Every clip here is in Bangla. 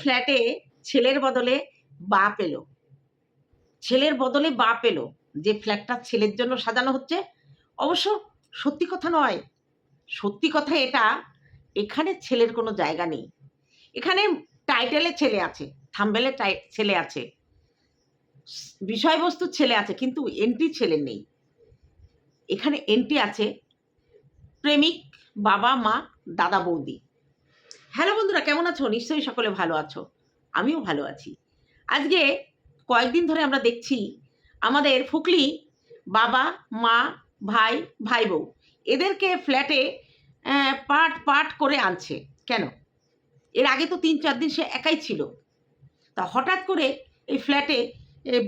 ফ্ল্যাটে ছেলের বদলে বা এলো ছেলের বদলে বা এলো যে ফ্ল্যাটটা ছেলের জন্য সাজানো হচ্ছে, অবশ্য সত্যি কথা নয়। সত্যি কথা এটা, এখানে ছেলের কোনো জায়গা নেই। এখানে টাইটেলে ছেলে আছে, থাম্বেলে ছেলে আছে। বিষয়বস্তু ছেলে আছে, কিন্তু এন্ট্রি ছেলে নেই। এখানে এন্ট্রি আছে প্রেমিক বাবা, মা, দাদা, বৌদি। হ্যালো বন্ধুরা, কেমন আছো? নিশ্চয়ই সকলে ভালো আছো। আমিও ভালো আছি। আজকে কয়েকদিন ধরে আমরা দেখছি আমাদের ফুকলি বাবা, মা, ভাই ভাই বউ এদেরকে ফ্ল্যাটে পাট পাট করে আনছে। কেন? এর আগে তো তিন, চার দিন সে একাই ছিল। তা হঠাৎ করে এই ফ্ল্যাটে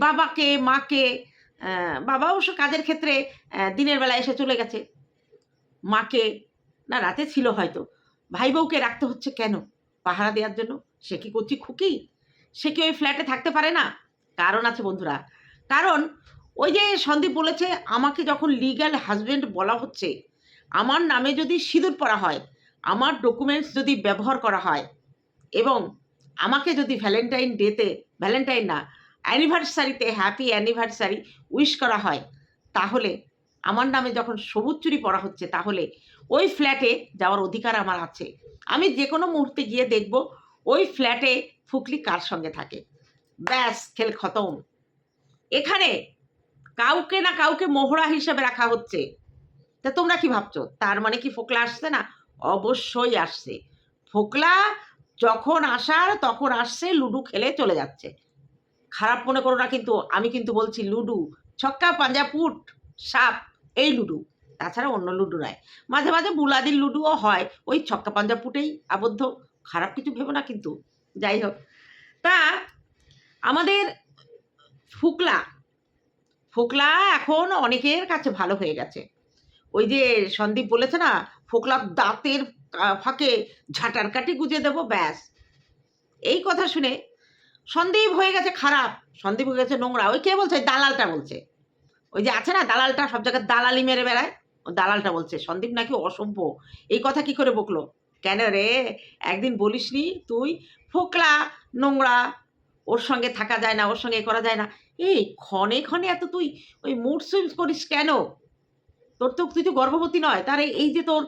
বাবাকে, মাকে বাবা অবশ্য কাজের ক্ষেত্রে দিনের বেলা এসে চলে গেছে। মাকে, না, রাতে ছিল হয়তো। ভাই বউকে রাখতে হচ্ছে কেন? পাহারা দেওয়ার জন্য? সে কি করছি খুকি? সে কি ওই ফ্ল্যাটে থাকতে পারে না? কারণ আছে বন্ধুরা, কারণ ওই যে সন্দীপ বলেছে, আমাকে যখন লিগ্যাল হাজবেন্ড বলা হচ্ছে, আমার নামে যদি সিঁদুর পরা হয়, আমার ডকুমেন্টস যদি ব্যবহার করা হয়, এবং আমাকে যদি ভ্যালেন্টাইন ডেতে ভ্যালেন্টাইন না অ্যানিভার্সারিতে হ্যাপি অ্যানিভার্সারি উইশ করা হয়, তাহলে আমার নামে যখন সবুজ চুরি পরা হচ্ছে, তাহলে ওই ফ্ল্যাটে যাওয়ার অধিকার আমার আছে। আমি যে কোনো মুহূর্তে গিয়ে দেখব ওই ফ্ল্যাটে ফুকলি কার সঙ্গে থাকে। ব্যাস, খেল খতম। এখানে কাউকে না কাউকে মোহরা হিসেবে রাখা হচ্ছে। তা তোমরা কি ভাবছ? তার মানে কি ফোকলা আসছে না? অবশ্যই আসছে। ফোকলা যখন আসার, তখন আসছে, লুডু খেলে চলে যাচ্ছে। খারাপ মনে করো না কিন্তু, আমি কিন্তু বলছি লুডু। ছক্কা, পাঞ্জা, পুট, সাপ। এই লুডু। তাছাড়া অন্য লুডু নয় মাঝে মাঝে বুলাদির লুডুও হয়। ওই ছক্কা পাঞ্জা পুটেই আবদ্ধ। খারাপ কিছু ভেবো না কিন্তু। যাই হোক। তা আমাদের ফুকলা। ফোকলা এখন অনেকের কাছে ভালো হয়ে গেছে। ওই যে সন্দীপ বলেছে না ফোকলার দাঁতের ফাঁকে ঝাঁটার কাটি গুজে দেবো, ব্যাস। এই কথা শুনে সন্দীপ হয়ে গেছে খারাপ। সন্দীপ হয়ে গেছে নোংরা। ওই কে বলছে? দালালটা বলছে। ওই যে আছে না, দালালটা, সব জায়গায় দালালি মেরে বেড়ায়। ও দালালটা বলছে, সন্দীপ নাকি অসভ্য। এই কথা কি করে বকলো? কেন রে? একদিন বলিসনি তুই? ফোকলা, নোংরা, ওর সঙ্গে থাকা যায় না, ওর সঙ্গে করা যায় না। এই ক্ষণে ক্ষণে এত তুই ওই মুড সুইংস করিস কেন? তোর তো, তুই তো গর্ভবতী নয়। তার এই যে তোর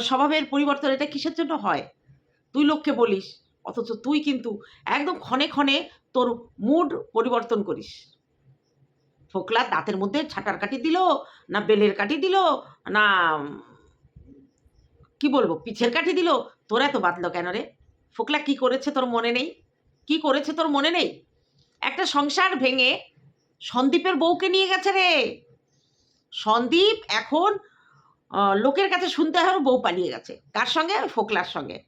স্বভাবের পরিবর্তন, এটা কিসের জন্য হয়? তুই লোককে বলিস, অথচ তুই কিন্তু একদম ক্ষণে ক্ষণে তোর মুড পরিবর্তন করিস। ফোকলা দাঁতের মধ্যে ছাটার কাটি দিল, না বেলের কাটি দিল, না, কি বলব, পিছের কাঠি দিল। তোর এত বাদলো কেন রে? ফোকলা, কি করেছে তোর মনে নেই? কি করেছে তোর মনে নেই? একটা সংসার ভেঙে সন্দীপের বউকে নিয়ে গেছে রে। সন্দীপ এখন লোকের কাছে শুনতে হয় বউ পালিয়ে গেছে, কার সঙ্গে? ফোকলার সঙ্গে।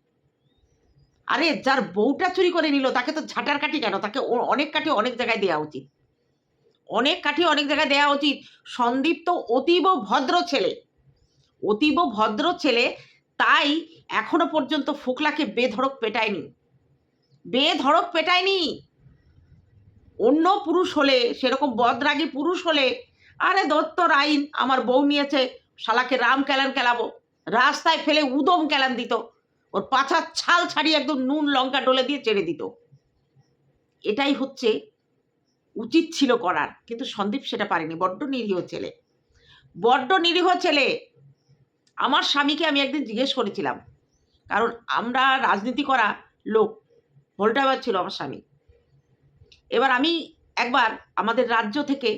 আরে, যার বউটা চুরি করে নিল, তাকে তো ঝাঁটার কাঠি কেন? তাকে অনেক কাঠি অনেক জায়গায় দেওয়া উচিত। অনেক কাঠি অনেক জায়গায় দেওয়া উচিত। সন্দীপ তো অতীব ভদ্র ছেলে। অতীব ভদ্র ছেলে, তাই এখনও পর্যন্ত ফোকলাকে বেধড়ক পেটায়নি। বেধড়ক পেটায়নি। অন্য পুরুষ হলে, সেরকম বদরাগী পুরুষ হলে, আরে দত্তর আইন আমার বউ নিয়েছে, শালাকে রাম ক্যালান কেলাবো। রাস্তায় ফেলে উদম কেলান দিত। ওর পাছার ছাল ছাড়িয়ে একদম নুন লঙ্কা ডলে দিয়ে ছেড়ে দিত। এটাই হচ্ছে উচিত ছিল করার। কিন্তু সন্দীপ সেটা পারেনি, বড্ড নিরীহ ছেলে। বড্ড নিরীহ ছেলে। আমার স্বামীকে আমি একদিন জিজ্ঞেস করেছিলাম, কারণ আমরা রাজনীতি করা লোক ভোল্টাবার ছিল আমার স্বামী। এবার আমি একবার আমাদের রাজ্য থেকে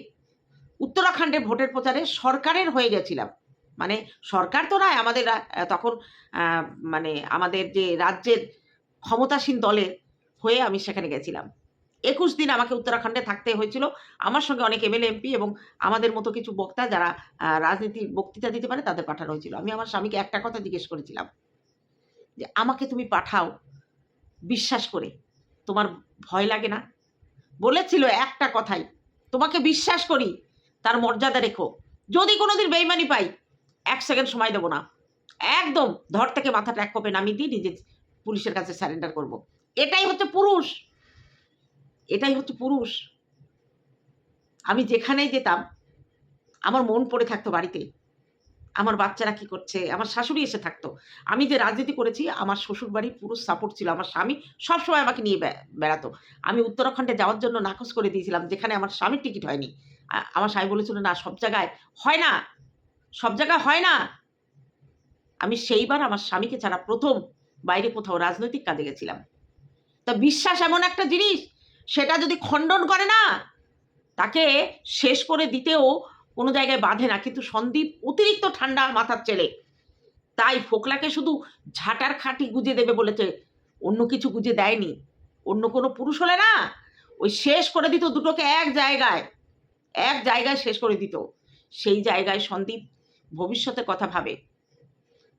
উত্তরাখণ্ডের ভোটের প্রচারে সরকারের হয়ে গেছিলাম। মানে সরকার তো নয়, আমাদের তখন মানে আমাদের যে রাজ্যের ক্ষমতাসীন দলের হয়ে আমি সেখানে গেছিলাম। একুশ দিন আমাকে উত্তরাখণ্ডে থাকতে হয়েছিল। আমার সঙ্গে অনেক এমএলএ এমপি এবং আমাদের মতো কিছু বক্তা যারা আহ, রাজনীতির বক্তৃতা দিতে পারে তাদের পাঠানো হয়েছিল। আমি আমার স্বামীকে একটা কথা জিজ্ঞেস করেছিলাম যে আমাকে তুমি পাঠাও বিশ্বাস করে। তোমার ভয় লাগে না? বলেছিল একটা কথাই তোমাকে বিশ্বাস করি তার মর্যাদা রেখো। যদি কোনোদিন বেইমানি পাই এক সেকেন্ড সময় দেবো না। একদম ধর থেকে মাথাটা এক কোপে নামিয়ে দিয়ে নিজে পুলিশের কাছে স্যারেন্ডার করব। এটাই হচ্ছে পুরুষ। এটাই হচ্ছে পুরুষ। আমি যেখানেই যেতাম, আমার মন পড়ে থাকতো বাড়িতে। আমার বাচ্চারা কি করছে? আমার শাশুড়ি এসে থাকতো। আমি যে রাজনীতি করেছি, আমার শ্বশুর বাড়ির পুরো সাপোর্ট ছিল। আমার স্বামী সবসময় আমাকে নিয়ে বেড়াতো। আমি উত্তরাখণ্ডে যাওয়ার জন্য নাকচ করে দিয়েছিলাম, যেখানে আমার স্বামীর টিকিট হয়নি। আমার স্বামী বলেছিল, না, সব জায়গায় হয় না। সব জায়গায় হয় না। আমি সেইবার আমার স্বামীকে ছাড়া প্রথম বাইরে কোথাও রাজনৈতিক কাজে গেছিলাম। তা বিশ্বাস এমন একটা জিনিস সেটা যদি খণ্ডন করে না, তাকে শেষ করে দিতেও কোনো জায়গায় বাঁধে না। কিন্তু সন্দীপ অতিরিক্ত ঠান্ডা মাথার ছেলে। তাই ফোকলাকে শুধু ঝাঁটার খাটি গুজে দেবে বলেছে অন্য কিছু গুজে দেয়নি। অন্য কোনো পুরুষ হলে না, ওই শেষ করে দিত দুটোকে এক জায়গায় এক জায়গায় শেষ করে দিত। সেই জায়গায় সন্দীপ ভবিষ্যতের কথা ভাবে।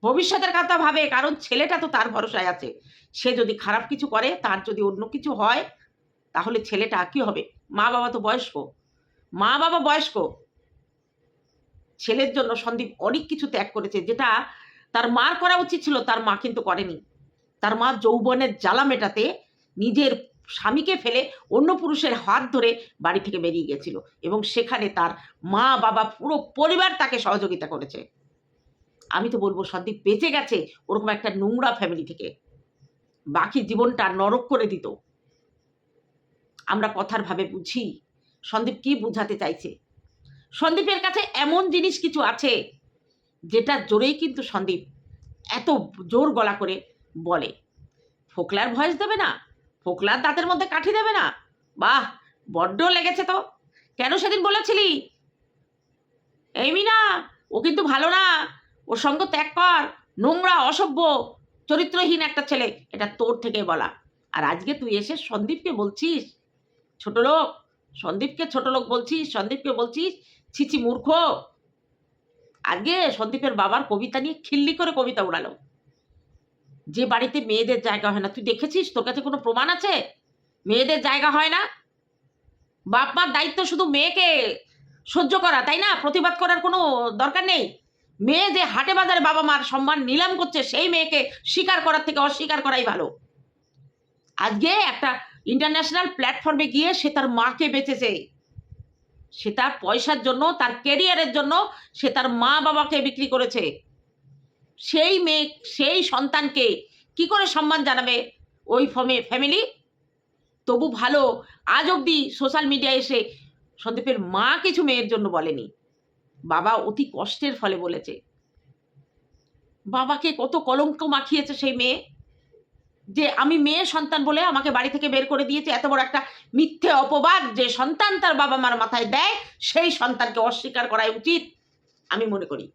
ভবিষ্যতের কথা ভাবে, কারণ ছেলেটা তো তার ভরসায় আছে। সে যদি খারাপ কিছু করে, তার যদি অন্য কিছু হয় তাহলে ছেলেটা কি হবে? মা বাবা তো বয়স্ক। মা বাবা বয়স্ক। ছেলের জন্য সন্দীপ অনেক কিছু ত্যাগ করেছে, যেটা তার মার করা উচিত ছিল, তার মা কিন্তু করেনি। তার মা যৌবনের জ্বালা মেটাতে নিজের স্বামীকে ফেলে অন্য পুরুষের হাত ধরে বাড়ি থেকে বেরিয়ে গেছিল এবং সেখানে তার মা বাবা পুরো পরিবার তাকে সহযোগিতা করেছে। আমি তো বলব, সন্দীপ বেঁচে গেছে ওরকম একটা নোংরা ফ্যামিলি থেকে। বাকি জীবনটা নরক করে দিত। আমরা কথার ভাবে বুঝি। সন্দীপ কি বুঝাতে চাইছে? সন্দীপের কাছে এমন জিনিস কিছু আছে, যেটা জোরেই কিন্তু সন্দীপ এত জোর গলা করে বলে। ফোকলার ভয়েস দেবে না, ফোকলার দাঁতের মধ্যে কাঠি দেবে না। বাহ, বড্ড লেগেছে তো। কেন সেদিন বলেছিলি? এই মিনা, ও কিন্তু ভালো না। ওর সঙ্গ ত্যাগ কর, নোংরা, অসভ্য, চরিত্রহীন একটা ছেলে, এটা তোর থেকে বলা। আর আজকে তুই এসে সন্দীপকে বলছিস ছোট লোক, সন্দীপকে ছোট লোক বলছিস, সন্দীপকে বলছিস ছিছি মূর্খ। আজকে সন্দীপের বাবার কবিতা নিয়ে খিল্লি করে কবিতা উড়ালো। যে বাড়িতে মেয়েদের জায়গা হয় না, তুই দেখেছিস? তোর কাছে কোনো প্রমাণ আছে? মেয়েদের জায়গা হয় না? বাপ মার দায়িত্ব শুধু মেয়েকে সহ্য করা, তাই না? প্রতিবাদ করার কোনো দরকার নেই। মেয়ে যে হাটে বাজারে বাবা মার সম্মান নিলাম করছে, সেই মেয়েকে স্বীকার করার থেকে অস্বীকার করাই ভালো। আজকে একটা ইন্টারন্যাশনাল প্ল্যাটফর্মে গিয়ে সে তার মাকে বেঁচেছে। সে তার পয়সার জন্য, তার কেরিয়ারের জন্য সে তার মা বাবাকে বিক্রি করেছে। সেই মেয়ে, সেই সন্তানকে কি করে সম্মান জানাবে ওই ফমে ফ্যামিলি? তবু ভালো, আজ অবধি সোশ্যাল মিডিয়ায় এসে সন্দীপের মা কিছু মেয়ের জন্য বলেনি। বাবা অতি কষ্টের ফলে বলেছে। বাবাকে কত কলঙ্ক মাখিয়েছে সেই মেয়ে। যে আমি মেয়ে সন্তান বলে আমাকে বাড়ি থেকে বের করে দিয়েছে, এত বড় একটা মিথ্যে অপবাদ যে সন্তান তার বাবা মার মাথায় দেয়, সেই সন্তানকে অস্বীকার করাই উচিত, আমি মনে করি।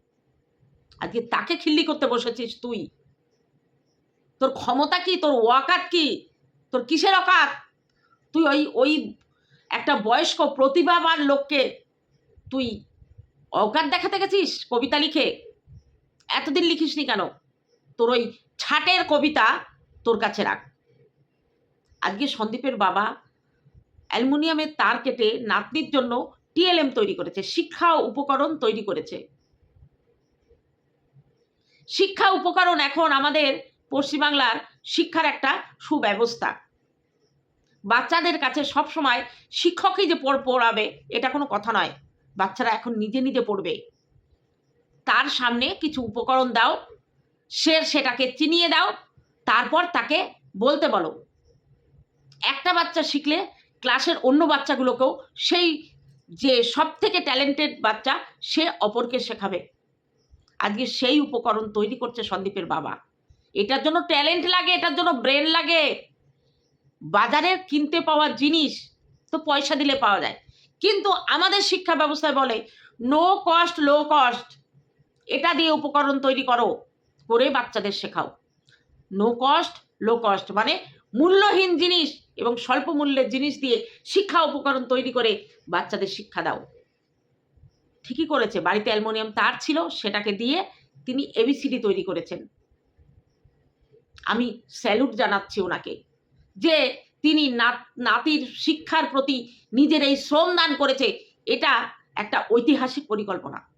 আজকে তাকে খিল্লি করতে বসেছিস তুই? তোর ক্ষমতা কি? তোর ওয়াকাত কি? তোর কিসের অকাত তুই ওই ওই একটা বয়স্ক প্রতিভাবান লোককে তুই অকাত দেখাতে গেছিস কবিতা লিখে? এতদিন লিখিসনি কেন? তোর ওই ছাটের কবিতা তোর কাছে রাখ। আজকে সন্দীপের বাবা অ্যালুমিনিয়ামের তার কেটে নাতনির জন্য টিএলএম তৈরি করেছে, শিক্ষা উপকরণ তৈরি করেছে। শিক্ষা উপকরণ এখন আমাদের পশ্চিমবাংলার শিক্ষার একটা সুব্যবস্থা। বাচ্চাদের কাছে সব সময় শিক্ষকই যে পড় পড়াবে, এটা কোনো কথা নয়। বাচ্চারা এখন নিজে নিজে পড়বে। তার সামনে কিছু উপকরণ দাও, সে সেটাকে চিনিয়ে দাও তারপর তাকে বলতে বলো। একটা বাচ্চা শিখলে ক্লাসের অন্য বাচ্চাগুলোকেও সেই যে সব থেকে ট্যালেন্টেড বাচ্চা, সে অপরকে শেখাবে। আজকে সেই উপকরণ তৈরি করছে সন্দীপের বাবা। এটার জন্য ট্যালেন্ট লাগে, এটার জন্য ব্রেন লাগে। বাজারে কিনতে পাওয়া জিনিস তো পয়সা দিলে পাওয়া যায়। কিন্তু আমাদের শিক্ষা ব্যবস্থায় বলে নো কস্ট লো কস্ট এটা দিয়ে উপকরণ তৈরি করো, করে বাচ্চাদের শেখাও। নো কস্ট লো কস্ট মানে মূল্যহীন জিনিস এবং স্বল্প মূল্যের জিনিস দিয়ে শিক্ষা উপকরণ তৈরি করে বাচ্চাদের শিক্ষা দাও। ঠিকই করেছে, বাড়িতে অ্যালমোনিয়াম তার ছিল, সেটাকে দিয়ে তিনি এবিসিডি তৈরি করেছেন। আমি স্যালুট জানাচ্ছি ওনাকে যে তিনি নাত- নাতির শিক্ষার প্রতি নিজের এই শ্রম দান করেছে, এটা একটা ঐতিহাসিক পরিকল্পনা।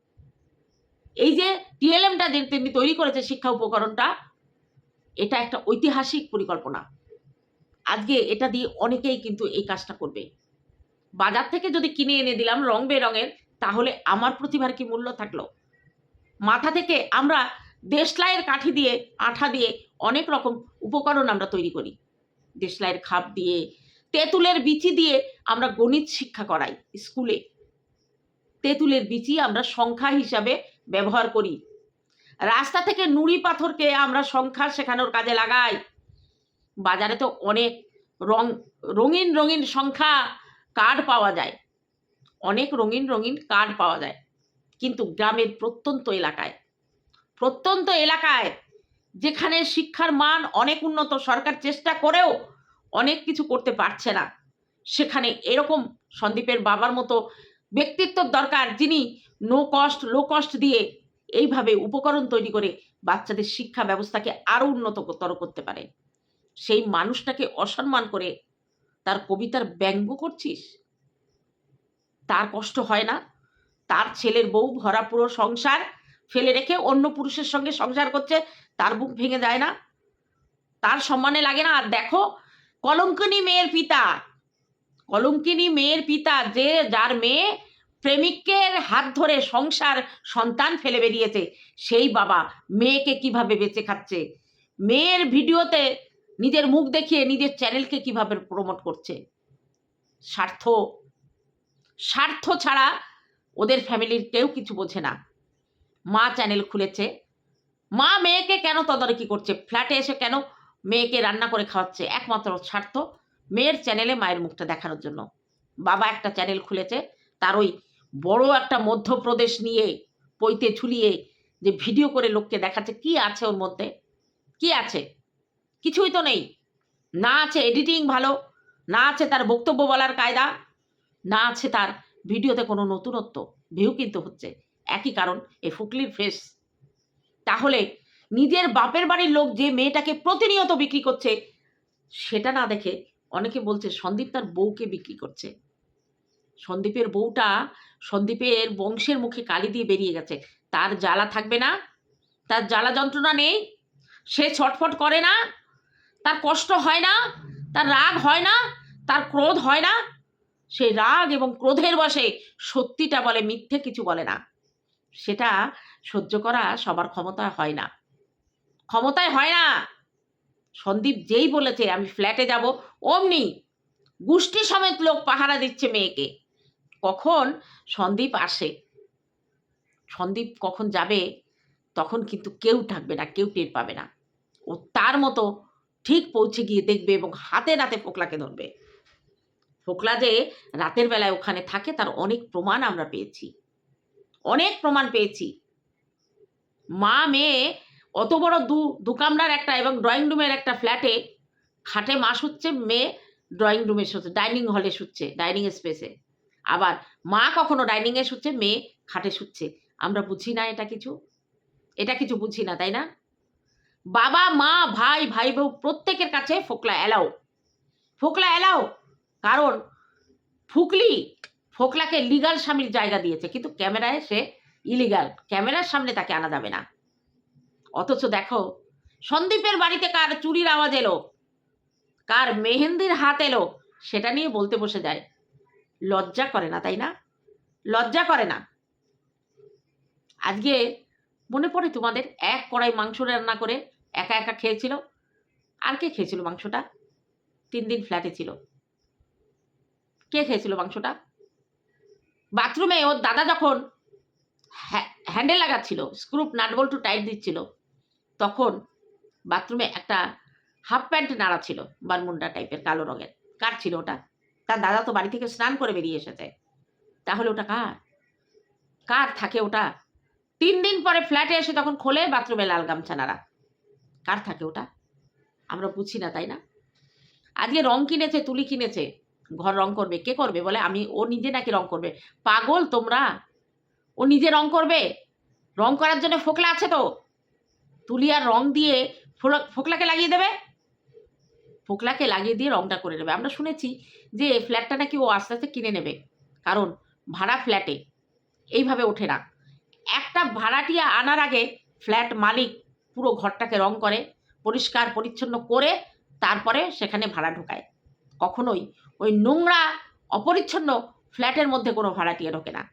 এই যে টিএলএমটা তিনি তৈরি করেছে শিক্ষা উপকরণটা এটা একটা ঐতিহাসিক পরিকল্পনা। আজকে এটা দিয়ে অনেকেই কিন্তু এই কাজটা করবে। বাজার থেকে যদি কিনে এনে দিলাম রং বেরঙের, তাহলে আমার প্রতিভার কি মূল্য থাকল? মাথা থেকে আমরা দেশলাইয়ের কাঠি দিয়ে, আঠা দিয়ে অনেক রকম উপকরণ আমরা তৈরি করি। দেশলাইয়ের খাপ দিয়ে, তেঁতুলের বিচি দিয়ে আমরা গণিত শিক্ষা করাই স্কুলে। তেঁতুলের বিচি আমরা সংখ্যা হিসাবে ব্যবহার করি। রাস্তা থেকে নুড়ি পাথরকে আমরা সংখ্যা শেখানোর কাজে লাগাই। বাজারে তো অনেক রং, রঙিন রঙিন সংখ্যা কার্ড পাওয়া যায়। অনেক রঙিন রঙিন কার্ড পাওয়া যায়। কিন্তু গ্রামের প্রত্যন্ত এলাকায় প্রত্যন্ত এলাকায় যেখানে শিক্ষার মান অনেক উন্নত, সরকার চেষ্টা করেও অনেক কিছু করতে পারছে না, সেখানে এরকম সন্দীপের বাবার মতো ব্যক্তিত্বর দরকার যিনি নো কস্ট লো কস্ট দিয়ে এইভাবে উপকরণ তৈরি করে বাচ্চাদের শিক্ষা ব্যবস্থাকে আরও উন্নততর করতে পারে। সেই মানুষটাকে অসম্মান করে তার কবিতার ব্যঙ্গ করছিস? তার কষ্ট হয় না? তার ছেলের বউ ভরা পুরো সংসার ফেলে রেখে অন্য পুরুষের সঙ্গে সংসার করছে, তার বুক ভেঙে যায় না? তার সম্মানে লাগে না? আর দেখো, কলঙ্কিনী মেয়ের পিতা, কলঙ্কিনী মেয়ের পিতা যে যার মেয়ে প্রেমিকের হাত ধরে সংসার সন্তান ফেলে বেরিয়েছে। সেই বাবা মেয়েকে কীভাবে বেঁচে খাচ্ছে? মেয়ের ভিডিওতে নিজের মুখ দেখিয়ে নিজের চ্যানেলকে কীভাবে প্রমোট করছে? স্বার্থ। স্বার্থ ছাড়া ওদের ফ্যামিলির কেউ কিছু বোঝে না। মা চ্যানেল খুলেছে। মা মেয়েকে কেন তদারকি করছে? ফ্ল্যাটে এসে কেন মেয়েকে রান্না করে খাওয়াচ্ছে? একমাত্র স্বার্থ মেয়ের চ্যানেলে মায়ের মুখটা দেখানোর জন্য। বাবা একটা চ্যানেল খুলেছে, তার ওই বড় একটা মধ্যপ্রদেশ নিয়ে পইতে ঝুলিয়ে যে ভিডিও করে লোককে দেখাচ্ছে, কি আছে ওর মধ্যে? কি আছে? কিছুই তো নেই। না আছে এডিটিং ভালো, না আছে তার বক্তব্য বলার কায়দা, না আছে তার ভিডিওতে কোনো নতুনত্ব। ভিউ কিন্তু হচ্ছে একই কারণ এ ফুকলির ফেস তাহলে নিজের বাপের বাড়ির লোক যে মেয়েটাকে প্রতিনিয়ত বিক্রি করছে, সেটা না দেখে অনেকে বলছে সন্দীপ তার বউকে বিক্রি করছে। সন্দীপের বউটা সন্দীপের বংশের মুখে কালি দিয়ে বেরিয়ে গেছে। তার জ্বালা থাকবে না, তার জ্বালা যন্ত্রণা নেই, সে ছটফট করে না, তার কষ্ট হয় না, তার রাগ হয় না, তার ক্রোধ হয় না। সে রাগ এবং ক্রোধের বসে সত্যিটা বলে, মিথ্যে কিছু বলে না। সেটা সহ্য করা সবার ক্ষমতা হয় না। ক্ষমতায় হয় না। সন্দীপ যেই বলেছে, আমি ফ্ল্যাটে যাব, অমনি গোষ্ঠী সমেত লোক পাহারা দিচ্ছে মেয়েকে। কখন সন্দীপ আসে, সন্দীপ কখন যাবে, তখন কিন্তু কেউ থাকবে না, কেউ টের পাবে না। ও তার মতো ঠিক পৌঁছে গিয়ে দেখবে এবং হাতে নাতে ফোকলাকে ধরবে। ফোকলা যে রাতের বেলায় ওখানে থাকে, তার অনেক প্রমাণ আমরা পেয়েছি। অনেক প্রমাণ পেয়েছি। মা, মেয়ে, অত বড় দু দু কামরার একটা এবং ড্রয়িং রুমের একটা ফ্ল্যাটে খাটে মা শুচ্ছে, মেয়ে ড্রয়িং রুমে শুচ্ছে ডাইনিং হলে শুচ্ছে ডাইনিং স্পেসে আবার মা কখনো ডাইনিংয়ে শুচ্ছে, মেয়ে খাটে শুচ্ছে। আমরা বুঝি না এটা কিছু। এটা কিছু বুঝি না, তাই না? বাবা, মা, ভাই ভাই বউ প্রত্যেকের কাছে ফোকলা এলাও ফোকলা এলাও কারণ ফুকলি ফোকলাকে লিগাল স্বামীর জায়গা দিয়েছে, কিন্তু ক্যামেরায় সে ইলিগাল ক্যামেরার সামনে তাকে আনা যাবে না। অথচ দেখো, সন্দীপের বাড়িতে কার চুরির আওয়াজ এলো, কার মেহেন্দির হাত এলো, সেটা নিয়ে বলতে বসে যায়। লজ্জা করে না, তাই না? লজ্জা করে না। আজকে মনে পড়ে তোমাদের এক কড়াই মাংস রান্না করে একা একা খেয়েছিল? আর কে খেয়েছিল মাংসটা? তিন দিন ফ্ল্যাটে ছিল। কে খেয়েছিল মাংসটা? বাথরুমে ওর দাদা যখন হ্যান্ডেল লাগাচ্ছিল স্ক্রুপ নাটবল্টু টাইট দিচ্ছিল, তখন বাথরুমে একটা হাফ প্যান্ট নাড়া ছিল বারমুন্ডা টাইপের কালো রঙের। কার ছিল ওটা? তার দাদা তো বাড়ি থেকে স্নান করে বেরিয়ে এসেছে। তাহলে ওটা কার? কার থাকে ওটা? তিন দিন পরে ফ্ল্যাটে এসে তখন খোলে বাথরুমে লাল গামছা নাড়া কার থাকে ওটা? আমরা বুঝি না, তাই না? আজকে রং কিনেছে, তুলি কিনেছে। ঘর রং করবে, কে করবে বলে? আমি, ও নিজে নাকি রং করবে। পাগল তোমরা! ও নিজে রং করবে। রং করার জন্য ফোকলা আছে তো। তুলি আর রং দিয়ে ফোকলাকে লাগিয়ে দেবে? ফোকলাকে লাগিয়ে দিয়ে রংটা করে নেবে। আমরা শুনেছি যে ফ্ল্যাটটা নাকি ও আস্তে আস্তে কিনে নেবে। কারণ ভাড়া ফ্ল্যাটে এইভাবে ওঠে না। একটা ভাড়াটিয়া আনার আগে ফ্ল্যাট মালিক পুরো ঘরটাকে রং করে, পরিষ্কার, পরিচ্ছন্ন করে তারপরে সেখানে ভাড়া ঢোকায়। কখনোই ওই নোংরা, অপরিচ্ছন্ন ফ্ল্যাটের মধ্যে কোনো ভাড়াটিয়া ঢোকে না।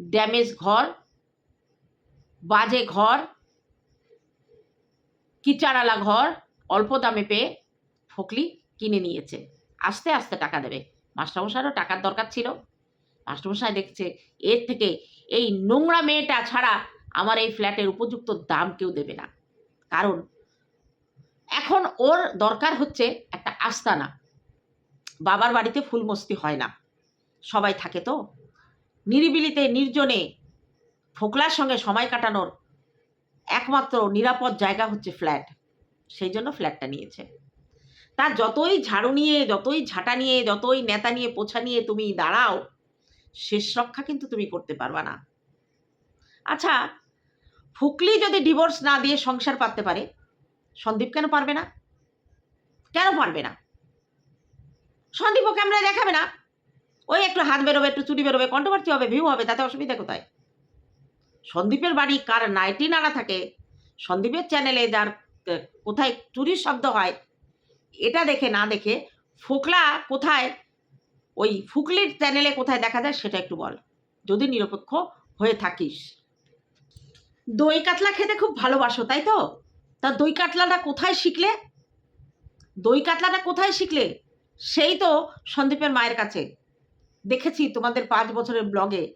ড্যামেজ ঘর, বাজে ঘর কিচারালা ঘর, অল্প দামে পেয়ে ফকলি কিনে নিয়েছে। আস্তে আস্তে টাকা দেবে। মাস্টারমশাইরও টাকার দরকার ছিল। মাস্টারমশাই দেখছে এর থেকে এই নোংরা মেয়েটা ছাড়া আমার এই ফ্ল্যাটের উপযুক্ত দাম কেউ দেবে না। কারণ এখন ওর দরকার হচ্ছে একটা আস্তানা। বাবার বাড়িতে ফুলমস্তি হয় না। সবাই থাকে তো। নিরিবিলিতে, নির্জনে ফোকলার সঙ্গে সময় কাটানোর একমাত্র নিরাপদ জায়গা হচ্ছে ফ্ল্যাট। সেই জন্য ফ্ল্যাটটা নিয়েছে। তার যতই ঝাড়ু নিয়ে, যতই ঝাঁটা নিয়ে, যতই নেতা নিয়ে, পোছা নিয়ে তুমি দাঁড়াও, শেষ রক্ষা কিন্তু তুমি করতে পারবা না। আচ্ছা ফুকলি যদি ডিভোর্স না দিয়ে সংসার পাততে পারে, সন্দীপ কেন পারবে না? কেন পারবে না? সন্দীপও ক্যামেরায় দেখাবে না। ওই একটু হাত বেরোবে, একটু চুরি বেরোবে কন্ট্রোভার্সি হবে ভিউ হবে, তাতে অসুবিধা কোথায়? সন্দীপের বাড়ি কার নাইটি নাড়া থাকে? সন্দীপের চ্যানেলে যার কোথায় চুরির শব্দ হয় এটা দেখে না দেখে ফোকলা কোথায়? ওই ফুকলির চ্যানেলে কোথায় দেখা যায় সেটা একটু বল। যদি নিরপেক্ষ হয়ে থাকিস। দই কাতলা খেতে খুব ভালোবাসো, তাই তো? তা দই কাতলাটা কোথায় শিখলে? দই কাতলাটা কোথায় শিখলে? সেই তো সন্দীপের মায়ের কাছে। দেখেছি তোমাদের পাঁচ বছরের ব্লগে।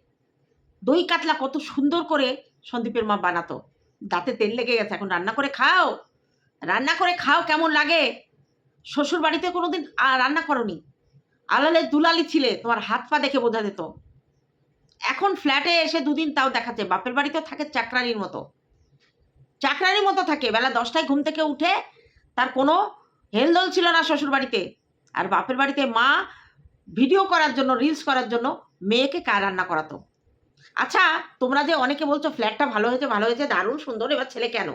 দই কাতলা কত সুন্দর করে সন্দীপের মা বানাতো। দাঁতে তেল লেগে গেছে, এখন রান্না করে খাও। রান্না করে খাও, কেমন লাগে? শ্বশুর বাড়িতে কোনোদিন রান্না করনি। আলালে দুলালি ছিলে, তোমার হাত পা দেখে বোঝা যেত। এখন ফ্ল্যাটে এসে দুদিন তাও দেখাচ্ছে, বাপের বাড়িতে থাকে চাকরানির মতো। চাকরানির মতো থাকে, বেলা দশটায় ঘুম থেকে উঠে তার কোনো হেলদোল ছিল না শ্বশুর বাড়িতে আর বাপের বাড়িতে মা ভিডিও করার জন্য, রিলস করার জন্য মেয়েকে কা রান্না করাতো? আচ্ছা তোমরা যে অনেকে বলছো ফ্ল্যাটটা ভালো হয়েছে ভালো হয়েছে, দারুণ সুন্দর, এবার ছেলে কেন?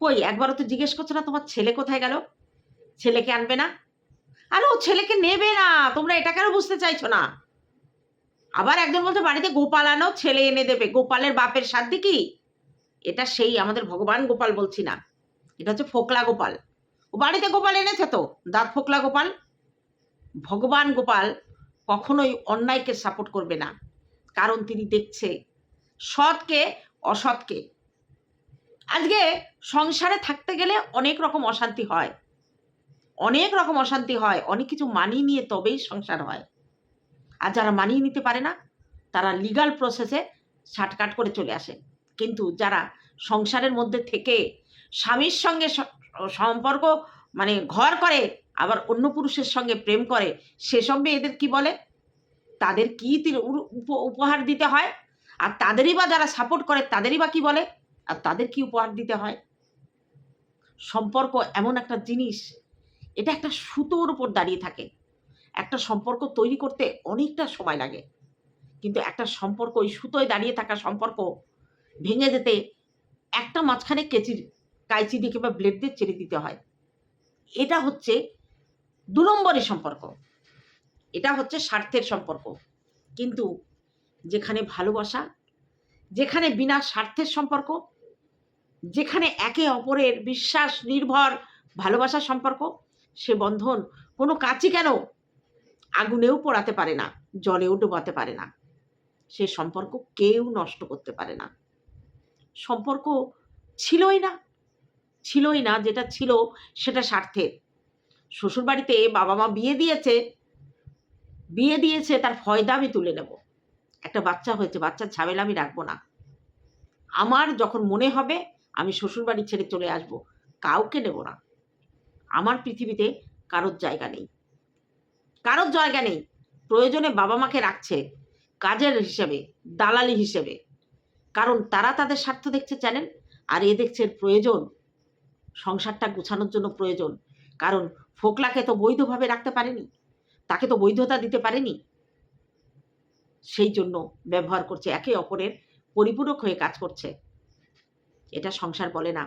কই, একবারও তো জিজ্ঞেস করছ না তোমার ছেলে কোথায় গেল? ছেলেকে আনবে না? আরে ও ছেলেকে নেবে না, তোমরা এটা কেন বুঝতে চাইছো না? আবার একজন বলছে, বাড়িতে গোপাল আনো, ছেলে এনে দেবে। গোপালের বাপের সাধ্য কি? এটা সেই আমাদের ভগবান গোপাল বলছি না। এটা হচ্ছে ফোকলা গোপাল। ও বাড়িতে গোপাল এনেছে তো? দাঁত ফোকলা গোপাল? ভগবান গোপাল কখনোই অন্যায়কে সাপোর্ট করবে না। কারণ তিনি দেখছে সৎকে, অসৎকে। আজকে সংসারে থাকতে গেলে অনেক রকম অশান্তি হয়। অনেক রকম অশান্তি হয়, অনেক কিছু মানিয়ে নিয়ে তবেই সংসার হয়। আর যারা মানিয়ে নিতে পারে না, তারা লিগাল প্রসেসে শাটকাট করে চলে আসে। কিন্তু যারা সংসারের মধ্যে থেকে স্বামীর সঙ্গে সম্পর্ক মানে ঘর করে, আবার অন্য পুরুষের সঙ্গে প্রেম করে, সেসব মেয়েদের কি বলে? তাদের কি উপহার দিতে হয়? আর তাদেরই বা যারা সাপোর্ট করে, তাদেরই বা কি বলে? আর তাদের কি উপহার দিতে হয়? সম্পর্ক এমন একটা জিনিস এটা একটা সুতোর উপর দাঁড়িয়ে থাকে। একটা সম্পর্ক তৈরি করতে অনেকটা সময় লাগে। কিন্তু একটা সম্পর্ক, ওই সুতোয় দাঁড়িয়ে থাকা সম্পর্ক ভেঙে যেতে একটা মাঝখানে কেচি কাইচি দিয়ে কিংবা ব্লেড দিয়ে চেড়ে দিতে হয়। এটা হচ্ছে দু নম্বরের সম্পর্ক। এটা হচ্ছে স্বার্থের সম্পর্ক। কিন্তু যেখানে ভালোবাসা, যেখানে বিনা স্বার্থের সম্পর্ক, যেখানে একে অপরের বিশ্বাস, নির্ভর, ভালোবাসার সম্পর্ক সে বন্ধন কোনো কাজই কেন? আগুনেও পোড়াতে পারে না, জলেও ডোবাতে পারে না। সে সম্পর্ক কেউ নষ্ট করতে পারে না। সম্পর্ক ছিলই না ছিলই না যেটা ছিল সেটা স্বার্থের। শ্বশুরবাড়িতে বাবা মা বিয়ে দিয়েছে বিয়ে দিয়েছে তার ফয়দা আমি তুলে নেব। একটা বাচ্চা হয়েছে, বাচ্চার ঝামেলা আমি রাখব না। আমার যখন মনে হবে আমি শ্বশুরবাড়ি ছেড়ে চলে আসব, কাউকে নেব না। আমার পৃথিবীতে কারোর জায়গা নেই। কারোর জায়গা নেই। প্রয়োজনে বাবা মাকে রাখছে কাজের হিসেবে, দালালি হিসেবে। কারণ তারা তাদের স্বার্থ দেখছে চ্যানেল, আর এ দেখছে প্রয়োজন। সংসারটা গোছানোর জন্য প্রয়োজন। কারণ ফোকলাকে তো বৈধভাবে রাখতে পারেনি। তাকে তো বৈধতা দিতে পারেনি। সেই জন্য ব্যবহার করছে, একে অপরের পরিপূরক হয়ে কাজ করছে। এটা সংসার বলে না।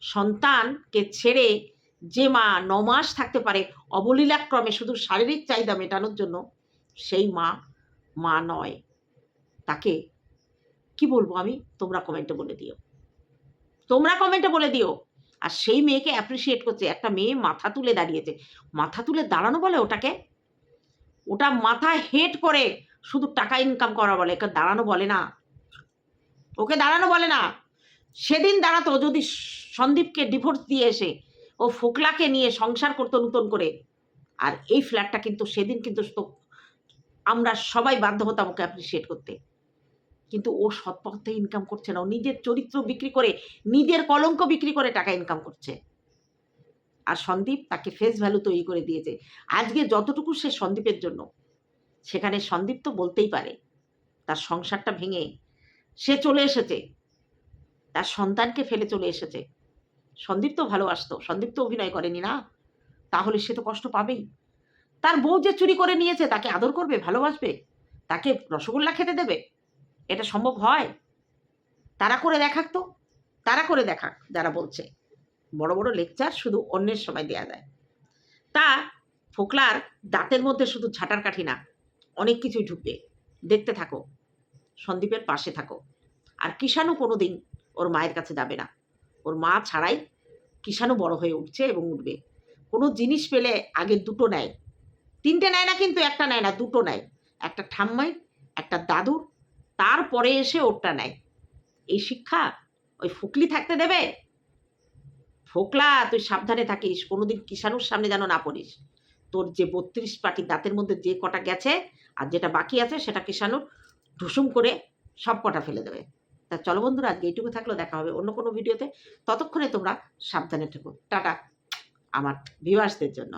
সন্তানকে ছেড়ে যে মা ন মাস থাকতে পারে অবলীলাক্রমে শুধু শারীরিক চাহিদা মেটানোর জন্য, সেই মা মা নয়। তাকে কি বলব আমি? তোমরা কমেন্টে বলে দিও। তোমরা কমেন্টে বলে দিও। আর সেই মেয়েকে অ্যাপ্রিসিয়েট করছে। একটা মেয়ে মাথা তুলে দাঁড়িয়েছে। মাথা তুলে দাঁড়ানো বলে ওটাকে? ওটা মাথা হেট করে শুধু টাকা ইনকাম করা বলে। একে দাঁড়ানো বলে না। ওকে দাঁড়ানো বলে না। সেদিন দাঁড়াতো যদি সন্দীপকে ডিভোর্স দিয়ে এসে ও ফোকলাকে নিয়ে সংসার করতো নতুন করে। আর এই ফ্ল্যাটটা কিন্তু সেদিন কিন্তু আমরা সবাই বাধ্য হতাম ওকে অ্যাপ্রিসিয়েট করতে। কিন্তু ও সৎ পথে ইনকাম করছে না। ও নিজের চরিত্র বিক্রি করে, নিজের কলঙ্ক বিক্রি করে টাকা ইনকাম করছে। আর সন্দীপ তাকে ফেস ভ্যালু তৈরি করে দিয়েছে। আজকে যতটুকু সে সন্দীপের জন্য, সেখানে সন্দীপ তো বলতেই পারে, তার সংসারটা ভেঙে সে চলে এসেছে। তার সন্তানকে ফেলে চলে এসেছে। সন্দীপ তো ভালোবাসতো, সন্দীপ তো অভিনয় করেনি না? তাহলে সে তো কষ্ট পাবেই। তার বউ যে চুরি করে নিয়েছে, তাকে আদর করবে, ভালোবাসবে? তাকে রসগোল্লা খেতে দেবে? এটা সম্ভব হয়? তারা করে দেখাক তো। তারা করে দেখাক, যারা বলছে। বড় বড় লেকচার শুধু অন্যের সময় দেয়া যায়। তা ফোকলার দাঁতের মধ্যে শুধু ঝাঁটার কাঠি না, অনেক কিছুই ঢুকবে। দেখতে থাকো, সন্দীপের পাশে থাকো। আর কিষাণু কোনো দিন ওর মায়ের কাছে যাবে না। ওর মা ছাড়াই কিষাণু বড় হয়ে উঠছে এবং উঠবে। কোনো জিনিস পেলে আগে দুটো নেয়। তিনটে নেয় না কিন্তু একটা নেয় না, দুটো নেয়। একটা ঠাম্মাই, একটা দাদুর, তারপরে এসে ওরটা নেয়। এই শিক্ষা ওই ফুকলি থাকতে দেবে? ফোকলা, তুই সাবধানে থাকিস, কোনোদিন কিষাণুর সামনে যেন না পড়িস। তোর যে বত্রিশ পাটি দাঁতের মধ্যে যে কটা গেছে আর যেটা বাকি আছে সেটা কিষাণুর ঢুসুম করে সব কটা ফেলে দেবে। তা চলো বন্ধুরা, আজকে এইটুকু থাকলেও দেখা হবে অন্য কোনো ভিডিওতে। ততক্ষণে তোমরা সাবধানে থেকো। টাটা, আমার ভিউয়ার্সদের জন্য।